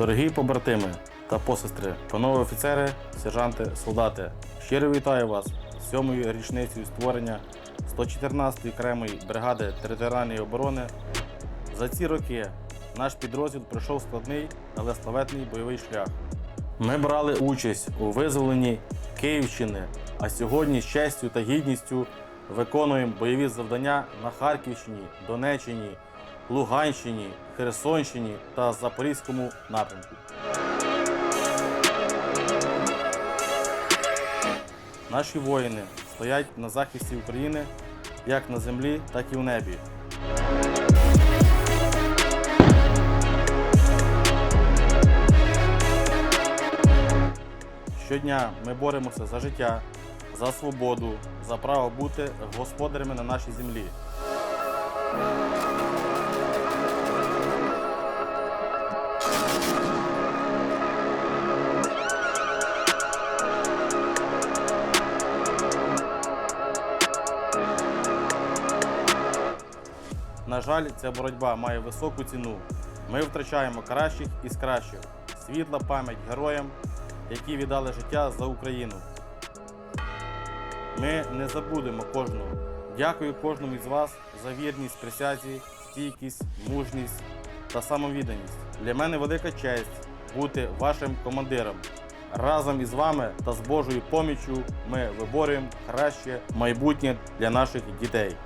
Дорогі побратими та посестри, панове офіцери, сержанти, солдати, щиро вітаю вас з сьомою річницею створення 114-ї окремої бригади територіальної оборони. За ці роки наш підрозділ пройшов складний, але славетний бойовий шлях. Ми брали участь у визволенні Київщини, а сьогодні з честю та гідністю виконуємо бойові завдання на Харківщині, Донеччині, Луганщині, Херсонщині та Запорізькому напрямку. Наші воїни стоять на захисті України як на землі, так і в небі. Щодня ми боремося за життя, за свободу, за право бути господарями на нашій землі. На жаль, ця боротьба має високу ціну. Ми втрачаємо кращих із кращих. Світла пам'ять героям, які віддали життя за Україну. Ми не забудемо кожного. Дякую кожному із вас за вірність присязі, стійкість, мужність та самовідданість. Для мене велика честь бути вашим командиром. Разом із вами та з Божою поміччю ми виборюємо краще майбутнє для наших дітей.